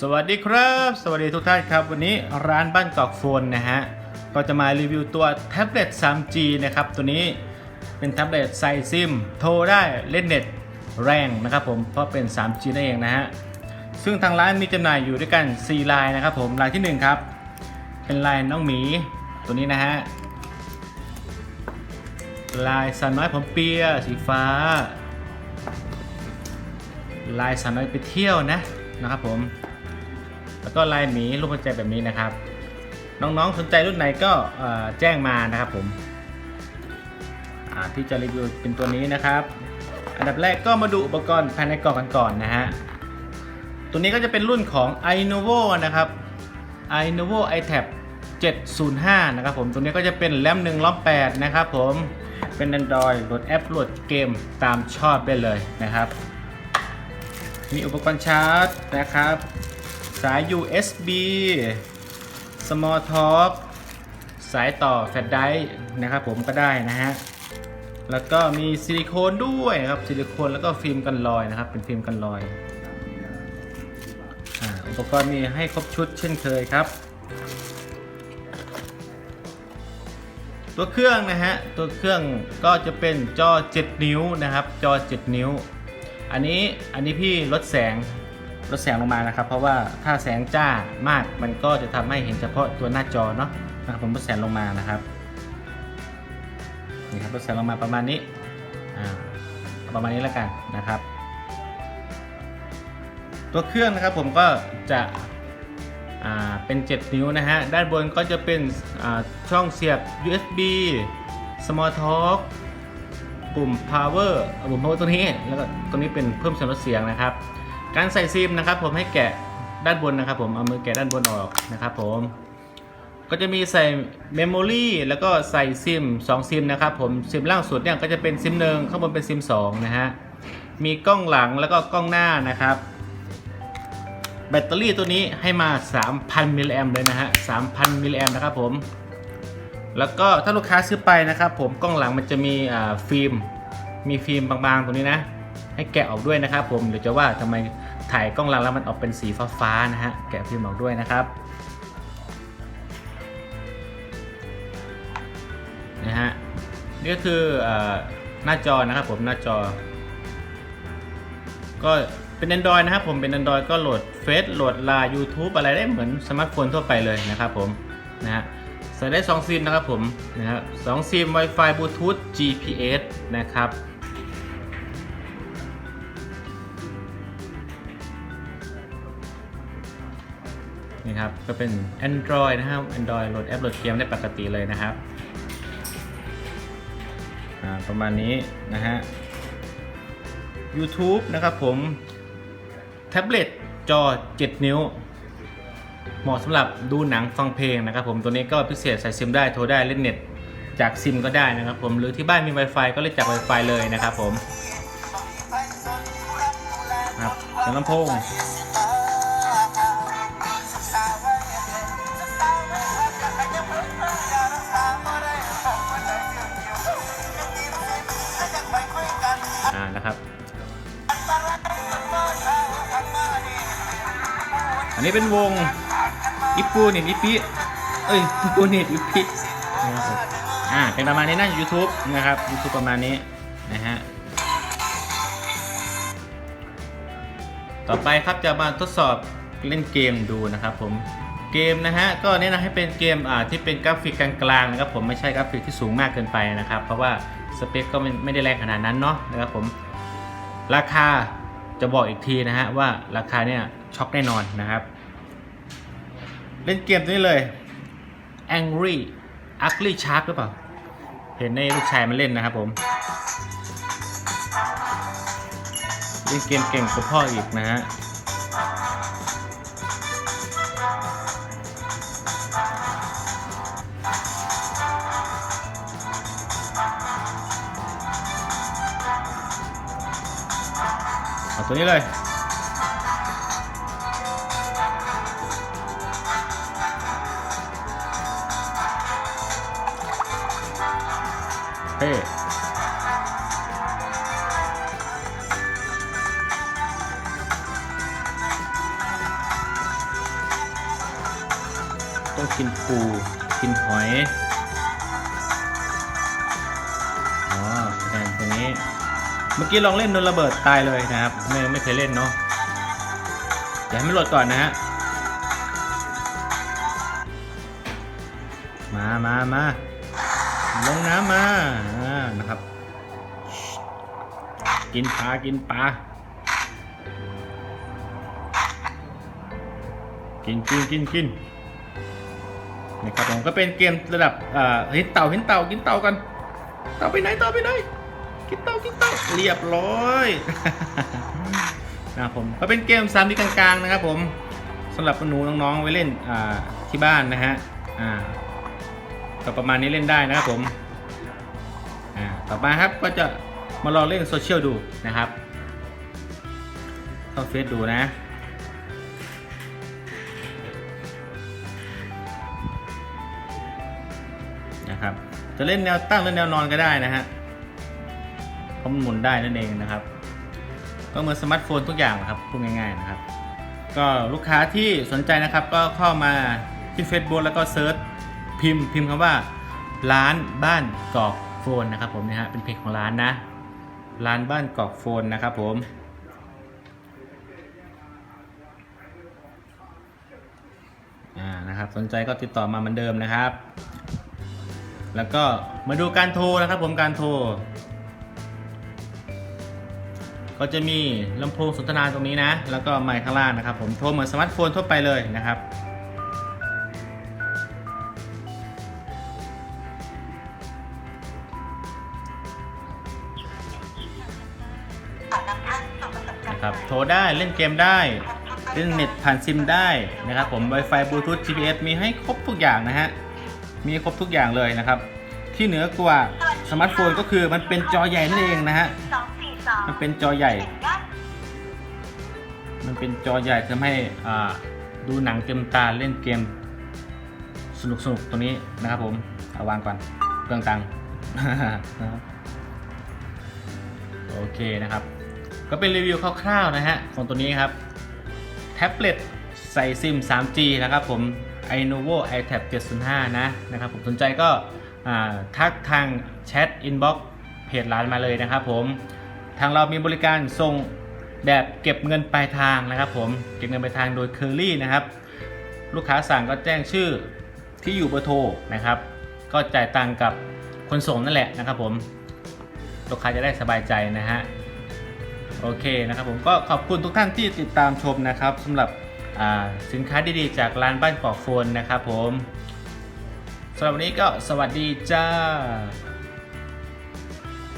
สวัสดีครับ สวัสดีทุกท่านครับ วันนี้ร้านบ้านกอกโฟนนะฮะก็จะมารีวิวตัวแท็บเล็ต 3G นะครับ ตัวนี้เป็นแท็บเล็ตใส่ซิม โทรได้เล่นเน็ตแรงนะครับผมเพราะเป็น 3G นั่นเองนะฮะซึ่งทางร้านมีจำหน่ายอยู่ด้วยกัน 4 ลายนะครับผมลายทีหนึ่1 ครับ เป็นลายน้องหมีตัวนี้นะฮะลายสันน้อยผมเปียสีฟ้า ลายสันน้อยไปเที่ยวนะนะครับผม แล้วก็ลายหมีรูปหัวใจแบบนี้นะครับ น้องๆสนใจรุ่นไหนก็แจ้งมานะครับผมที่จะรีวิวเป็นตัวนี้นะครับ อันดับแรกก็มาดูอุปกรณ์ภายในกล่องกันก่อนนะฮะตัวนี้ก็จะเป็นรุ่นของ iNovo นะครับ iNovo iTab 705 นะครับผมตัวนี้ก็จะเป็นแรม1ล้อม8นะครับผมเป็น Android โหลดแอปโหลดเกมตามชอบได้เลยนะครับ มีอุปกรณ์ชาร์จนะครับ สาย USB Small Talk สายต่อแฟลชไดรฟ์นะครับผมก็ได้นะฮะ แล้วก็มีซิลิโคนด้วยครับซิลิโคนแล้วก็ฟิล์มกันรอยนะครับ เป็นฟิล์มกันรอยอุปกรณ์มีให้ครบชุดเช่นเคยครับ ตัวเครื่องนะฮะ ตัวเครื่องก็จะเป็นจอ 7 นิ้วนะครับ จอ 7 นิ้ว อันนี้อันนี้พี่ลดแสง ลดแสงลงมานะครับ เพราะว่าถ้าแสงจ้ามากมันก็จะทำให้เห็นเฉพาะตัวหน้าจอเนาะนะครับผมลดแสงลงมานะครับนี่ครับลดแสงลงมาประมาณนี้อ่าประมาณนี้แล้วกันนะครับ ตัวเครื่องนะครับผมก็จะอ่าเป็น 7 นิ้วนะฮะ ด้านบนก็จะเป็นอ่าช่องเสียบ USB Small Talk ปุ่ม power ปุ่ม power ตัวนี้ แล้วก็ตัวนี้เป็นเพิ่มเสียงลดเสียงนะครับ การใส่ซิมนะครับ ผมให้แกะด้านบนนะครับ ผมเอามือแกะด้านบนออกนะครับผมก็จะมีใส่ memory แล้วก็ใส่ซิม2ซิมนะครับผมซิมล่างสุดเนี่ยก็จะเป็นซิมหนึ่งข้างบนเป็นซิม2นะฮะมีกล้องหลังแล้วก็กล้องหน้านะครับ แบตเตอรี่ตัวนี้ให้มา 3,000 มิลลิแอมเลยนะฮะ 3,000 มิลลิแอมนะครับผม แล้วก็ถ้าลูกค้าซื้อไปนะครับผมกล้องหลังมันจะมีฟิล์มมีฟิล์มบางๆตรงนี้นะ ให้แกะออกด้วยนะครับ ผมเดี๋ยวจะว่าทำไมถ่ายกล้องหลังแล้วมันออกเป็นสีฟ้าๆนะฮะแกะฟิล์มออกด้วยนะครับนะฮะนี่ก็คืออหน้าจอนะครับผมหน้าจอ ก็เป็น Android นะครับผมเป็น Android ก็โหลดเฟซโหลดไลน์ YouTube อะไรได้เหมือนสมาร์ทโฟนทั่วไปเลยนะครับผมนะฮะใส่ได้ 2 ซิมนะครับผมนะครับสองซิม Wi-Fi Bluetooth GPS นะครับ ครับ ก็เป็น Android นะครับ Android โหลดแอปโหลดเกมได้ปกติเลยนะครับประมาณนี้นะฮะ YouTube นะครับผม แท็บเล็ตจอ 7 นิ้ว เหมาะสำหรับดูหนังฟังเพลงนะครับผมตัวนี้ก็พิเศษใส่ซิมได้โทรได้เล่นเน็ตจากซิมก็ได้นะครับผมหรือที่บ้านมี Wi-Fi ก็เล่นจาก Wi-Fi เลยนะครับผมครับลำโพง นนี้เป็นวงอิปปูเน็ตอิปิเอ้ยอิปปูเน็ตอิปินะครับอ่าเป็นประมาณนี้นะ YouTube นะครับ YouTube ประมาณนี้นะฮะต่อไปครับจะมาทดสอบเล่นเกมดูนะครับผมเกมนะฮะก็แนะนำให้เป็นเกมอ่าที่เป็นกราฟิกกลางๆนะครับผมไม่ใช่กราฟิกที่สูงมากเกินไปนะครับ เพราะว่าสเปคก็ไม่ไม่ได้แรงขนาดนั้นเนาะนะครับผมราคาจะบอกอีกทีนะฮะว่าราคาเนี่ยช็อกแน่นอนนะครับ เล่นเกมตัวนี้เลย Angry Ugly Shark หรือเปล่า เห็นในลูกชายมันเล่นนะครับผม เล่นเกมเก่งกว่าพ่ออีกนะฮะเอาตัวนี้เลย เฮ้ต้องกินปูกินหอยอ๋อแทนตรงนี้ เมื่อกี้ลองเล่นโดนระเบิดตายเลยนะครับ ไม่ไม่เคยเล่นเนาะเดี๋ยวให้มันโหลดก่อนนะฮะ มามามา ลงน้ำมาอ่านะครับ กินปลากินปลากินกินกินกินนะครับผมก็เป็นเกมระดับเอ่อเห็นเต่าเห็นเต่ากินเต่ากันเต่าไปไหนเต่าไปไหนกินเต่ากินเต่าเรียบร้อยนะครับผมก็เป็นเกมสามดีกลางๆนะครับผมสำหรับหนูน้องๆไว้เล่นอ่าที่บ้านนะฮะอ่า ก็ประมาณนี้เล่นได้นะครับผมอ่าต่อมาครับก็จะมาลองเล่นโซเชียลดูนะครับเข้าเฟซดูนะนะครับจะเล่นแนวตั้งหรือแนวนอนก็ได้นะฮะเพราะมันหมุนได้นั่นเองนะครับ ก็เหมือนสมาร์ทโฟนทุกอย่างนะครับพูดง่ายๆนะครับ ก็ลูกค้าที่สนใจนะครับก็เข้ามาที่ Facebook แล้วก็เซิร์ช พิมพ์พิมพ์คำว่า ร้านบ้านกอกโฟนนะครับผมนะฮะเป็นเพจของร้านนะ ร้านบ้านกอกโฟนนะครับผมอ่านะครับสนใจก็ติดต่อมาเหมือนเดิมนะครับ แล้วก็มาดูการโทรนะครับผมการโทร ก็จะมีลำโพงสนทนาตรงนี้นะ แล้วก็ไมค์ข้างล่างนะครับ ผมโทรเหมือนสมาร์ทโฟนทั่วไปเลยนะครับ นะครับโทรได้เล่นเกมได้เล่นเน็ตผ่านซิมได้นะครับผม Wi-Fi Bluetooth GPS มีให้ครบทุกอย่างนะฮะมีครบทุกอย่างเลยนะครับ ที่เหนือกว่าสมาร์ทโฟนก็คือมันเป็นจอใหญ่นั่นเองนะฮะมันเป็นจอใหญ่ มันเป็นจอใหญ่ทำให้อ่าดูหนังเต็มตาเล่นเกมสนุกสนุกตรงนี้นะครับผมเอาวางก่อนเครื่องตังค์โอเคนะครับ ก็เป็นรีวิวคร่าวๆนะฮะของตัวนี้ครับแท็บเล็ตใส่ซิม 3G นะครับผม iNovo iTab 705 นะนะครับผมสนใจก็ทักทางแชทอินบ็อกเพจร้านมาเลยนะครับผมทางเรามีบริการส่งแบบเก็บเงินปลายทางนะครับผมเก็บเงินปลายทางโดย Curly นะครับลูกค้าสั่งก็แจ้งชื่อที่อยู่เบอร์โทรนะครับ ก็จ่ายตังกับคนส่งนั่นแหละนะครับผมลูกค้าจะได้สบายใจนะฮะ โอเคนะครับผมก็ขอบคุณทุกท่านที่ติดตามชมนะครับสำหรับสินค้าดีๆ จากร้านบ้านกอกโฟนนะครับผมสำหรับวันนี้ก็สวัสดีจ้า